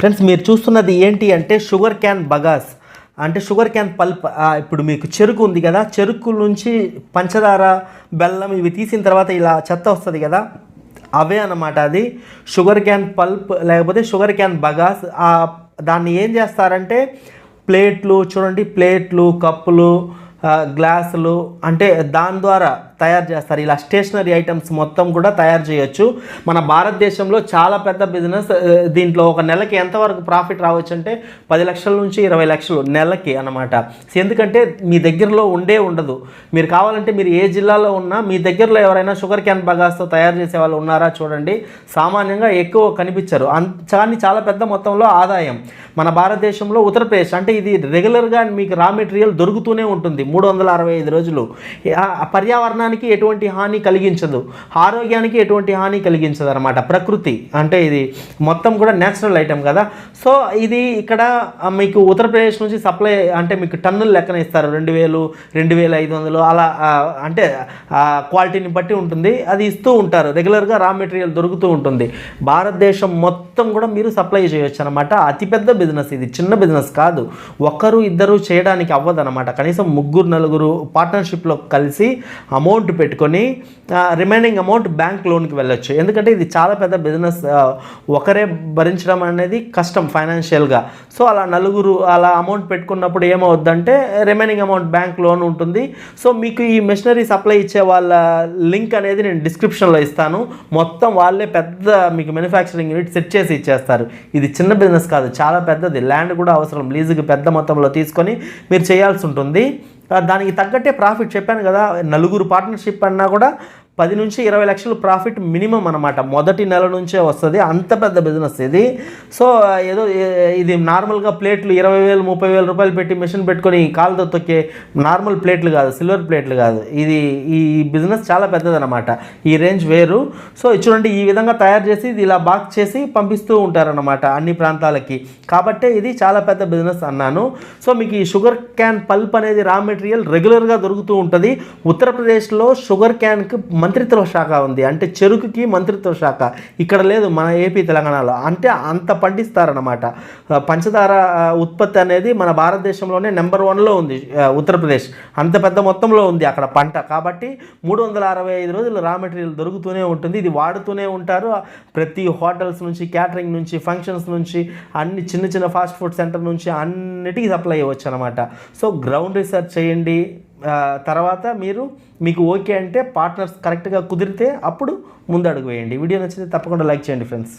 Friends మీరు చూస్తున్నది ఏంటి అంటే షుగర్ క్యాన్ బగాస్. అంటే షుగర్ క్యాన్ పల్ప్ ఇప్పుడు మీకు చెరుకు ఉంది కదా చెరుకు నుంచి పంచదార బెల్లం ఇవి తీసిన తర్వాత ఇలా చెత్త వస్తుంది కదా అవే అన్నమాట అది. షుగర్ క్యాన్ పల్ప్ లేకపోతే షుగర్ క్యాన్ బగాస్ దాన్ని ఏం చేస్తారంటే ప్లేట్లు చూడండి ప్లేట్లు కప్పులు గ్లాసులు అంటే దాని ద్వారా తయారు చేస్తారు. ఇలా స్టేషనరీ ఐటమ్స్ మొత్తం కూడా తయారు చేయొచ్చు. మన భారతదేశంలో చాలా పెద్ద బిజినెస్ దీంట్లో ఒక నెలకి ఎంతవరకు ప్రాఫిట్ రావచ్చు అంటే పది లక్షల నుంచి ఇరవై లక్షలు నెలకి అన్నమాట. ఎందుకంటే మీ దగ్గరలో ఉండే ఉండదు. మీరు కావాలంటే మీరు ఏ జిల్లాలో ఉన్నా మీ దగ్గరలో ఎవరైనా షుగర్ క్యాన్ బగాస్తో తయారు చేసే వాళ్ళు ఉన్నారా చూడండి. సామాన్యంగా ఎక్కువ కనిపించరు. అన్ కానీ చాలా పెద్ద మొత్తంలో ఆదాయం. మన భారతదేశంలో ఉత్తరప్రదేశ్ అంటే ఇది రెగ్యులర్గా మీకు రా మెటీరియల్ దొరుకుతూనే ఉంటుంది. మూడు వందల అరవై ఐదు రోజులు. పర్యావరణాన్ని శరీరానికి ఎటువంటి హాని కలిగించదు. ఆరోగ్యానికి ఎటువంటి హాని కలిగించదు అనమాట ప్రకృతి అంటే ఇది మొత్తం కూడా నేచురల్ ఐటమ్ కదా. సో ఇది ఇక్కడ మీకు ఉత్తరప్రదేశ్ నుంచి సప్లై అంటే మీకు టన్నుల లెక్కన ఇస్తారు రెండు వేలు రెండు వేల ఐదు వందలు అలా అంటే క్వాలిటీని బట్టి ఉంటుంది. అది ఇస్తూ ఉంటారు. రెగ్యులర్గా రా మెటీరియల్ దొరుకుతూ ఉంటుంది. భారతదేశం మొత్తం కూడా మీరు సప్లై చేయొచ్చు అనమాట అతిపెద్ద బిజినెస్ ఇది. చిన్న బిజినెస్ కాదు. ఒకరు ఇద్దరు చేయడానికి అవ్వదు అనమాట కనీసం ముగ్గురు నలుగురు పార్ట్నర్షిప్లో కలిసి అమౌంట్ పెట్టుకొని రిమైనింగ్ అమౌంట్ బ్యాంక్ లోన్కి వెళ్ళొచ్చు. ఎందుకంటే ఇది చాలా పెద్ద బిజినెస్ ఒకరే భరించడం అనేది కష్టం ఫైనాన్షియల్గా సో అలా నలుగురు అలా అమౌంట్ పెట్టుకున్నప్పుడు ఏమవుద్దంటే రిమైనింగ్ అమౌంట్ బ్యాంక్ లోన్ ఉంటుంది. సో మీకు ఈ మెషినరీ సప్లై ఇచ్చే వాళ్ళ లింక్ అనేది నేను డిస్క్రిప్షన్లో ఇస్తాను. మొత్తం వాళ్ళే పెద్ద మీకు మ్యానుఫ్యాక్చరింగ్ యూనిట్ సెట్ చేసి ఇచ్చేస్తారు. ఇది చిన్న బిజినెస్ కాదు చాలా పెద్దది. ల్యాండ్ కూడా అవసరం. లీజుకి పెద్ద మొత్తంలో తీసుకొని మీరు చేయాల్సి ఉంటుంది. దానికి తగ్గట్టే ప్రాఫిట్ చెప్పాను కదా. నలుగురు పార్ట్నర్షిప్ అన్నా కూడా పది నుంచి ఇరవై లక్షలు ప్రాఫిట్ మినిమం అనమాట మొదటి నెల నుంచే వస్తుంది. అంత పెద్ద బిజినెస్ ఇది. సో ఏదో ఇది నార్మల్గా ప్లేట్లు ఇరవై వేలు ముప్పై వేల రూపాయలు పెట్టి మిషన్ పెట్టుకొని కాలుతో తొక్కే నార్మల్ ప్లేట్లు కాదు సిల్వర్ ప్లేట్లు కాదు. ఇది ఈ బిజినెస్ చాలా పెద్దదనమాట ఈ రేంజ్ వేరు. సో చూడండి ఈ విధంగా తయారు చేసి ఇది ఇలా బాక్ చేసి పంపిస్తూ ఉంటారనమాట అన్ని ప్రాంతాలకి. కాబట్టే ఇది చాలా పెద్ద బిజినెస్ అన్నాను. సో మీకు ఈ షుగర్ క్యాన్ పల్ప్ అనేది రా మెటీరియల్ రెగ్యులర్గా దొరుకుతూ ఉంటుంది. ఉత్తరప్రదేశ్లో షుగర్ క్యాన్కి మంత్రిత్వ శాఖ ఉంది. అంటే చెరుకుకి మంత్రిత్వ శాఖ. ఇక్కడ లేదు మన ఏపీ తెలంగాణలో. అంటే అంత పండిస్తారనమాట పంచదార ఉత్పత్తి అనేది మన భారతదేశంలోనే నెంబర్ వన్లో ఉంది ఉత్తరప్రదేశ్. అంత పెద్ద మొత్తంలో ఉంది అక్కడ పంట. కాబట్టి మూడు వందల అరవై ఐదు రోజులు రా మెటీరియల్ దొరుకుతూనే ఉంటుంది. ఇది వాడుతూనే ఉంటారు. ప్రతి హోటల్స్ నుంచి క్యాటరింగ్ నుంచి ఫంక్షన్స్ నుంచి అన్ని చిన్న చిన్న ఫాస్ట్ ఫుడ్ సెంటర్ నుంచి అన్నిటికీ సప్లై అవ్వచ్చు అనమాట సో గ్రౌండ్ రీసెర్చ్ చేయండి. తర్వాత మీరు మీకు ఓకే అంటే పార్ట్నర్స్ కరెక్ట్గా కుదిరితే అప్పుడు ముందడుగు వేయండి. వీడియో నచ్చితే తప్పకుండా లైక్ చేయండి ఫ్రెండ్స్.